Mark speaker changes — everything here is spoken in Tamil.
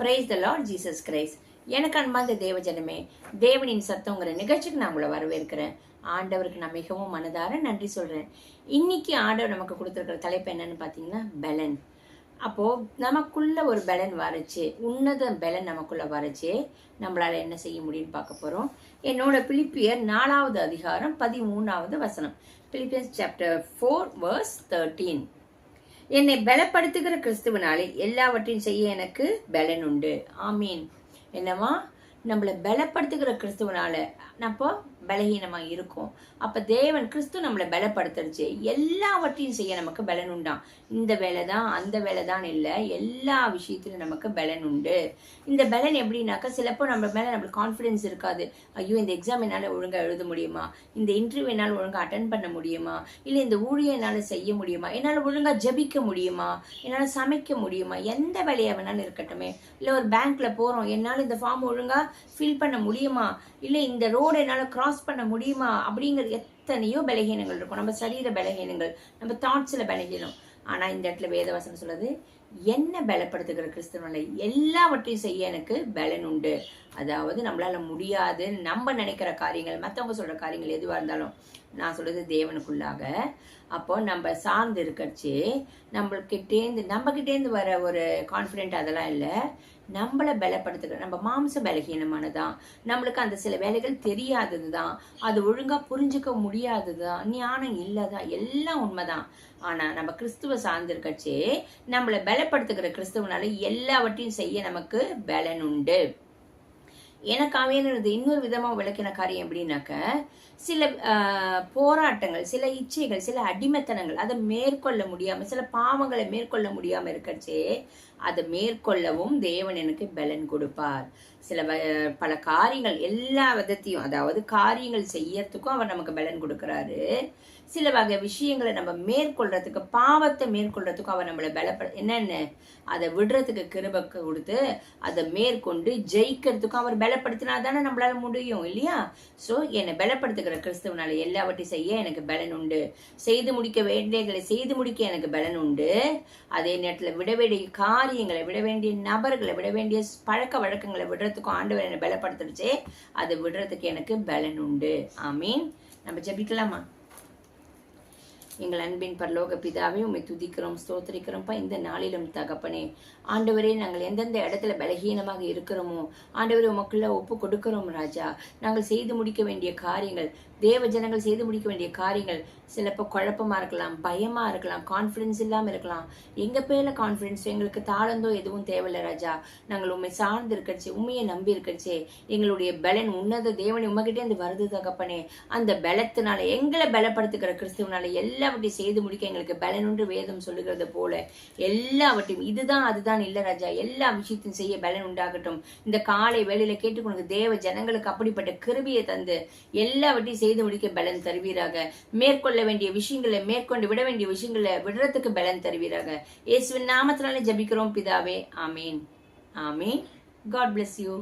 Speaker 1: Praise the lord Jesus Christ எனக்கு அன்பார்ந்த தேவஜனமே தேவனின் சத்தங்கிற நிகழ்ச்சிக்கு நான் உங்களை வரவேற்கிறேன். ஆண்டவருக்கு நான் மிகவும் மனதார நன்றி சொல்கிறேன் இன்னைக்கு ஆண்டவர் நமக்கு கொடுத்துருக்கிற தலைப்பு என்னன்னு பார்த்தீங்கன்னா பலன். அப்போது நமக்குள்ள ஒரு பலன் வரச்சு உன்னத பலன் நமக்குள்ள வரச்சு நம்மளால் என்ன செய்ய முடியும்னு பார்க்க போகிறோம் என்னோட பிலிப்பியர் நாலாவது அதிகாரம் பதிமூணாவது வசனம். பிலிப்பியர் சாப்டர் ஃபோர் வர்ஸ் தேர்ட்டீன் என்னை பலப்படுத்துகிற கிறிஸ்துவனாலே எல்லாவற்றையும் செய்ய எனக்கு பலன் உண்டு ஆமீன். என்னவா? நம்மளை பலப்படுத்துகிற கிறிஸ்துவனால அப்போ பலகீனமா இருக்கும். அப்ப தேவன் கிறிஸ்து நம்மளை பலப்படுத்துருச்சு எல்லாவற்றையும் செய்ய நமக்கு பலன் உண்டாம் இந்த வேலை தான் அந்த வேலை தான் இல்லை. எல்லா விஷயத்திலும் நமக்கு பலன் உண்டு. இந்த பலன் எப்படின்னாக்கா சிலப்போ நம்ம மேல நம்மளுக்கு கான்ஃபிடென்ஸ் இருக்காது. ஐயோ இந்த எக்ஸாம் என்னால் ஒழுங்கா எழுத முடியுமா? இந்த இன்டர்வியூ என்னால் ஒழுங்கா அட்டன் பண்ண முடியுமா? இல்லை இந்த ஊழியை என்னால் செய்ய முடியுமா? என்னால் ஒழுங்கா ஜபிக்க முடியுமா? என்னால் சமைக்க முடியுமா? எந்த வேலையாக வேணாலும் இருக்கட்டுமே. இல்லை ஒரு பேங்க்ல போறோம். என்னால் இந்த ஃபார்ம் ஒழுங்கா ஃபில் பண்ண முடியுமா? இல்லை இந்த ரோடு என்னால் கிராஸ் பண்ண முடியுமா? அப்படிங்கிற எத்தனையோ பலகீனங்கள் இருக்கும். நம்ம சரீர பலகீனங்கள் நம்ம தாட்ஸில் பலகீனம். ஆனால் இந்த இடத்துல வேதவசனம் சொல்லுது என்ன பலப்படுத்துகிற கிறிஸ்தவனை எல்லாவற்றையும் செய்ய எனக்கு பலன் உண்டு. அதாவது நம்மளால முடியாது நம்ம நினைக்கிற காரியங்கள் மற்றவங்க சொல்ற காரியங்கள் எதுவாக இருந்தாலும் நான் சொல்றது தேவனுக்குள்ளாக. அப்போ நம்ம சார்ந்து இருக்கச்சு நம்மள்கிட்டேந்து நம்ம கிட்டேந்து வர ஒரு கான்ஃபிடென்ட் அதெல்லாம் இல்லை. நம்மளை பலப்படுத்துகிற நம்ம மாம்ச பலகீனமானதான். நம்மளுக்கு அந்த சில வேலைகள் தெரியாதது தான் அது ஒழுங்கா புரிஞ்சுக்க முடியாதது தான் ஞானம் இல்லைதான் எல்லாம் உண்மைதான். ஆனா நம்ம கிறிஸ்துவ சார்ந்திருக்கச்சே நம்மளை பலப்படுத்துகிற கிறிஸ்துவனால எல்லாவற்றையும் செய்ய நமக்கு பலன் உண்டு எனக்கு அவையினது இன்னொரு விதமாக விளக்கின காரியம் எப்படின்னாக்க சில போராட்டங்கள் சில இச்சைகள் சில அடிமைத்தனங்கள் அதை மேற்கொள்ள முடியாமல் சில பாவங்களை மேற்கொள்ள முடியாமல் இருக்கச்சே அதை மேற்கொள்ளவும் தேவன் எனக்கு பலன் கொடுப்பார். சில பல காரியங்கள் எல்லா விதத்தையும் அதாவது காரியங்கள் செய்யறதுக்கும் அவர் நமக்கு பலன் கொடுக்குறாரு. சில வகை விஷயங்களை நம்ம மேற்கொள்றதுக்கு பாவத்தை மேற்கொள்றதுக்கும் அவர் நம்மளை பலப்பட என்னென்ன? அதை விடுறதுக்கு கிருப கொடுத்து அதை மேற்கொண்டு ஜெயிக்கிறதுக்கும் அவர் பலப்படுத்தினா தானே நம்மளால முடியும் இல்லையா? ஸோ என்னை பலப்படுத்துகிற கிறிஸ்துவனால எல்லாவற்றையும் செய்ய எனக்கு பலன் உண்டு. செய்து முடிக்க வேண்டியங்களை செய்து முடிக்க எனக்கு பலன் உண்டு. அதே நேரத்தில் விட வேண்டிய காரியங்களை விட வேண்டிய நபர்களை விட வேண்டிய பழக்க வழக்கங்களை விடுறதுக்கும் ஆண்டவர் என்னை பலப்படுத்துடுச்சே அதை விடுறதுக்கு எனக்கு பலன் உண்டு. ஆமீன். நம்ம ஜபிக்கலாமா? எங்கள் அன்பின் பரலோக பிதாவே உண்மை துதிக்கிறோம் ஸ்தோத்திரிக்கிறோம்ப்பா இந்த நாளிலும் தகப்பனே ஆண்டவரே நாங்கள் எந்தெந்த இடத்துல பலகீனமாக இருக்கிறோமோ ஆண்டவரே உமக்குள்ள ஒப்பு கொடுக்கிறோம் ராஜா. நாங்கள் செய்து முடிக்க வேண்டிய காரியங்கள் தேவ ஜனங்கள் செய்து முடிக்க வேண்டிய காரியங்கள் சிலப்போ குழப்பமா இருக்கலாம் பயமா இருக்கலாம் கான்ஃபிடன்ஸ் இல்லாமல் இருக்கலாம். எங்க பேர்ல கான்ஃபிடன்ஸ் எங்களுக்கு தாளந்தோ எதுவும் தேவையில்ல ராஜா. நாங்கள் உண்மை சார்ந்து இருக்கச்சே உண்மையை நம்பி இருக்கச்சே. எங்களுடைய பலன் உன்னத தேவனை உமகிட்டே இருந்து வருது தகப்பனே. அந்த பலத்தினால எங்களை பலப்படுத்துகிற கிறிஸ்துவனால எல்லாவற்றையும் செய்து முடிக்க எங்களுக்கு பலன் உண்டு வேதம் சொல்லுகிறது போல எல்லாவற்றையும் இதுதான் அதுதான் இல்ல ராஜா எல்லா விஷயத்தையும் செய்ய பலன் உண்டாகட்டும். இந்த காலை வேலையில கேட்டுக்கொண்டு தேவ ஜனங்களுக்கு அப்படிப்பட்ட கிருபியை தந்து எல்லாவற்றையும் செய்து முடிக்க பலன் தருவீராக. மேற்கொள்ள வேண்டிய விஷயங்களை மேற்கொண்டு விட வேண்டிய விஷயங்களை விடுறதுக்கு பலன் தருவீராக. இயேசுவின் நாமத்தினாலே ஜபிக்கிறோம் பிதாவே. ஆமீன். ஆமீன். God bless you